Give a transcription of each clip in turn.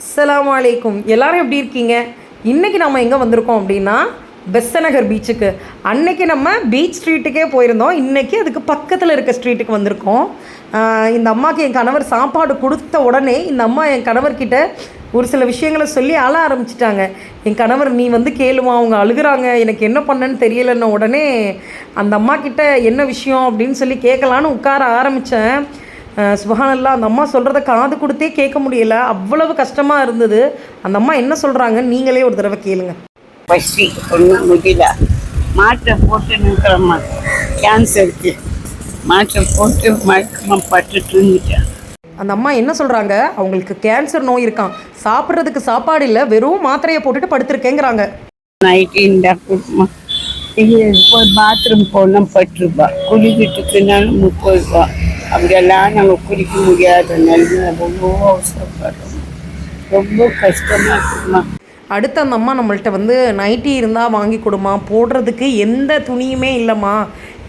அஸ்லாம் வலைக்கும் எல்லாரும் எப்படி இருக்கீங்க? இன்றைக்கி நம்ம எங்கே வந்திருக்கோம் அப்படின்னா பெஸ்ஸநகர் பீச்சுக்கு அன்னைக்கு நம்ம பீச் ஸ்ட்ரீட்டுக்கே போயிருந்தோம். இன்றைக்கி அதுக்கு பக்கத்தில் இருக்க ஸ்ட்ரீட்டுக்கு வந்திருக்கோம். இந்த அம்மாவுக்கு என் கணவர் சாப்பாடு கொடுத்த உடனே இந்த அம்மா என் கணவர்கிட்ட ஒரு சில விஷயங்களை சொல்லி அழ ஆரம்பிச்சிட்டாங்க. என் கணவர் நீ வந்து கேளுமா அவங்க அழுகுறாங்க. எனக்கு என்ன பண்ணன்னு தெரியலன்ன உடனே அந்த அம்மா கிட்ட என்ன விஷயம் அப்படின்னு சொல்லி கேட்கலான்னு உட்கார ஆரம்பித்தேன் சுபஹானல்லா அந்த அம்மா சொல்கிறத காது கொடுத்தே கேட்க முடியல. அவ்வளவு கஷ்டமாக இருந்தது. அந்த அம்மா என்ன சொல்கிறாங்க நீங்களே ஒரு தடவை கேளுங்க. பசி ஒன்றும் முடியல. மாட்டை போட்டு நிற்கிறோம்மா. கேன்சருக்கு மாட்டை போட்டு மயக்கமாக பட்டு தூங்கிட்டேன் அந்த அம்மா என்ன சொல்கிறாங்க அவங்களுக்கு கேன்சர் நோய் இருக்கான் சாப்பிட்றதுக்கு சாப்பாடு இல்லை. வெறும் மாத்திரையை போட்டுட்டு படுத்திருக்கேங்கிறாங்க. நைட்டு இந்த குடும்பம். இது போய் பாத்ரூம் போனால் பத்து ரூபா. குளிக்கிறதுக்குனாலும் முப்பது ரூபா. அப்படியெல்லாம் நாங்கள் குடிக்க முடியாத. நிலைமை ரொம்ப அவசரப்படுறோம். ரொம்ப கஷ்டமாக இருக்குமா? அடுத்து அந்த அம்மா நம்மள்ட்ட வந்து நைட்டி இருந்தால் வாங்கி கொடுமா போடுறதுக்கு எந்த துணியுமே இல்லைம்மா.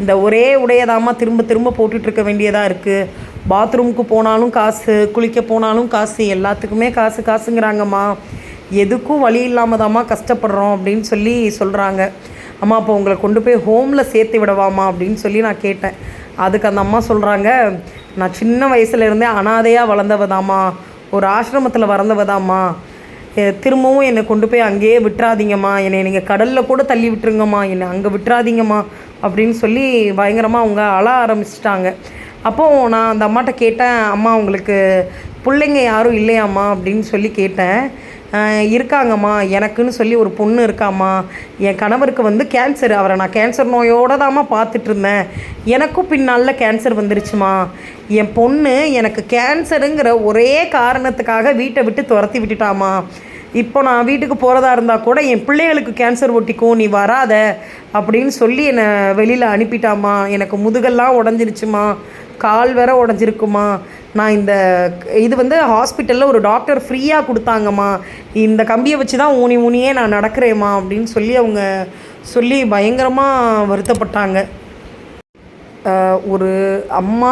இந்த ஒரே உடையதாம்மா திரும்ப திரும்ப போட்டுட்டு இருக்க. வேண்டியதாக இருக்குது பாத்ரூமுக்கு போனாலும் காசு குளிக்க போனாலும் காசு எல்லாத்துக்குமே காசு காசுங்கிறாங்கம்மா. எதுக்கும் வழி இல்லாமல் தாம்மா கஷ்டப்படுறோம் அப்படின்னு சொல்லி சொல்கிறாங்க அம்மா அப்போ உங்களை கொண்டு போய் ஹோமில் சேர்த்து விடவாமா அப்படின்னு சொல்லி நான் கேட்டேன். அதுக்கு அந்த அம்மா சொல்கிறாங்க நான் சின்ன வயசுலேருந்தே அனாதையாக வளர்ந்தவதாம்மா. ஒரு ஆசிரமத்தில் வளர்ந்தவதாம்மா திரும்பவும் என்னை கொண்டு போய் அங்கேயே விட்டுறாதீங்கம்மா. என்னை நீங்கள் கடலில் கூட தள்ளி விட்டுருங்கம்மா. என்னை அங்கே விட்டுறாதீங்கம்மா. அப்படின்னு சொல்லி பயங்கரமாக அவங்க அழ ஆரம்பிச்சிட்டாங்க. அப்போது நான் அந்த அம்மாட்ட கேட்டேன் அம்மா உங்களுக்கு பிள்ளைங்க யாரும் இல்லையாம்மா? அப்படின்னு சொல்லி கேட்டேன். இருக்காங்கம்மா. எனக்குன்னு சொல்லி ஒரு பொண்ணு இருக்காம்மா. என் கணவருக்கு வந்து கேன்சர் அவரை நான் கேன்சர் நோயோடு தாம்மா பார்த்துட்டு இருந்தேன் எனக்கும் பின்னால் கேன்சர் வந்துருச்சுமா என் பொண்ணு எனக்கு கேன்சருங்கிற ஒரே காரணத்துக்காக வீட்டை விட்டு துரத்தி விட்டுட்டாமா இப்போ நான் வீட்டுக்கு போகிறதா இருந்தால் கூட என் பிள்ளைகளுக்கு கேன்சர் ஒட்டிக்கும் நீ வராத அப்படின்னு சொல்லி என்னை வெளியில் அனுப்பிட்டாமா எனக்கு முதுகெல்லாம் உடஞ்சிருச்சுமா கால் வேற உடஞ்சிருக்குமா நான் இந்த இது வந்து ஹாஸ்பிட்டலில் ஒரு டாக்டர் ஃப்ரீயாக கொடுத்தாங்கம்மா. இந்த கம்பியை வச்சு தான் ஊனி ஊனியே நான் நடக்கிறேம்மா அப்படின்னு சொல்லி அவங்க சொல்லி பயங்கரமாக வருத்தப்பட்டாங்க. ஒரு அம்மா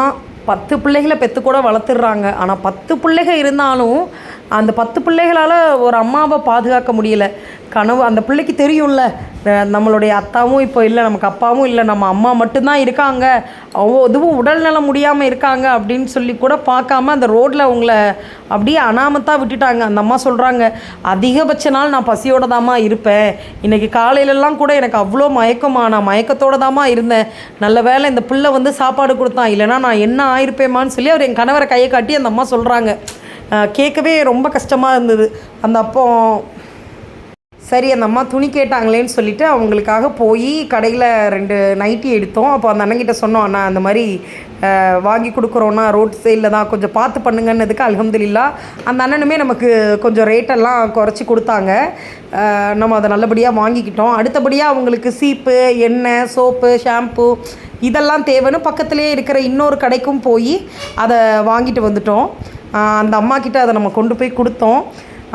பத்து பிள்ளைகளை பெற்று கூட வளர்த்துடுறாங்க. ஆனால் பத்து பிள்ளைகள் இருந்தாலும் அந்த பத்து பிள்ளைகளால் ஒரு அம்மாவை பாதுகாக்க முடியல. கனவு அந்த பிள்ளைக்கு தெரியும்ல. நம்மளுடைய அத்தாவும் இப்போ இல்லை நமக்கு அப்பாவும் இல்லை நம்ம அம்மா மட்டும்தான் இருக்காங்க. அவ்வளோ இதுவும் உடல்நலம் முடியாமல் இருக்காங்க அப்படின்னு சொல்லி கூட பார்க்காம அந்த ரோட்டில் அவங்கள அப்படியே அனாமத்தாக விட்டுட்டாங்க. அந்த அம்மா சொல்கிறாங்க அதிகபட்ச நாள் நான் பசியோட தாம்மா இருப்பேன். இன்றைக்கி காலையிலலாம் கூட எனக்கு அவ்வளோ மயக்கமா நான் மயக்கத்தோட தாம்மா இருந்தேன். நல்ல வேளை இந்த பிள்ளை வந்து சாப்பாடு கொடுத்தான். இல்லைனா நான் என்ன ஆயிருப்பேமான்னு சொல்லி அவர் என் கணவரை கையை காட்டி அந்த அம்மா சொல்கிறாங்க கேட்கவே ரொம்ப கஷ்டமாக இருந்தது. அந்த அப்போ சரி அந்த அம்மா துணி கேட்டாங்களேன்னு சொல்லிட்டு அவங்களுக்காக போய் கடையில் ரெண்டு நைட்டி எடுத்தோம். அப்போ அந்த அண்ணங்கிட்ட சொன்னோம் அண்ணா அந்த மாதிரி வாங்கி கொடுக்குறோன்னா ரோட் சைடில் தான் கொஞ்சம் பார்த்து பண்ணுங்கன்னதுக்கு அல்ஹம்துலில்லா. அந்த அண்ணனுமே நமக்கு கொஞ்சம் ரேட்டெல்லாம் குறைச்சி கொடுத்தாங்க. நம்ம அதை நல்லபடியாக வாங்கிக்கிட்டோம். அடுத்தபடியாக அவங்களுக்கு சீப்பு எண்ணெய் சோப்பு ஷாம்பு இதெல்லாம் தேவைன்னு பக்கத்துலேயே இருக்கிற இன்னொரு கடைக்கும் போய் அதை வாங்கிட்டு வந்துட்டோம். அந்த அம்மா கிட்ட அதை நம்ம கொண்டு போய் கொடுத்தோம்.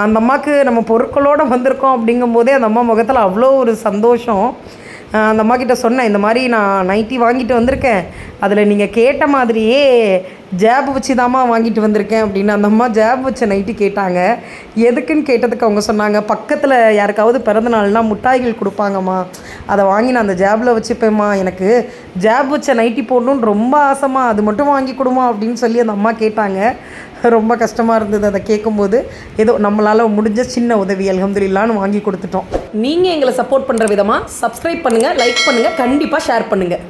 அந்த அம்மாவுக்கு நம்ம பொருட்களோடு வந்திருக்கோம் அப்படிங்கும்போதே அந்த அம்மா முகத்தில் அவ்வளோ ஒரு சந்தோஷம். அந்த அம்மா கிட்ட சொன்னேன் இந்த மாதிரி நான் நைட்டி வாங்கிட்டு வந்திருக்கேன். அதில் நீங்கள் கேட்ட மாதிரியே ஜேப் வச்சு தாம்மா வாங்கிட்டு வந்திருக்கேன் அப்படின்னு அந்த அம்மா ஜேப் வச்ச நைட்டி கேட்டாங்க. எதுக்குன்னு கேட்டதுக்கு அவங்க சொன்னாங்க பக்கத்தில் யாருக்காவது பிறந்தநாள்னால் முட்டாய்கள் கொடுப்பாங்கம்மா. அதை வாங்கி நான் அந்த ஜாபில் வச்சுப்பேம்மா. எனக்கு ஜாப் வச்ச நைட்டி போடணும்னு ரொம்ப ஆசைமா அது மட்டும் வாங்கி கொடுமா அப்படின்னு சொல்லி அந்த அம்மா கேட்டாங்க. ரொம்ப கஷ்டமாக இருந்தது அதை கேட்கும்போது. ஏதோ நம்மளால் முடிஞ்ச சின்ன உதவி அல்ஹம்துலில்லான்னு வாங்கி கொடுத்துட்டோம். நீங்கள் எங்களை சப்போர்ட் பண்ணுற விதமாக சப்ஸ்கிரைப் பண்ணுங்கள் லைக் பண்ணுங்கள் கண்டிப்பாக ஷேர் பண்ணுங்கள்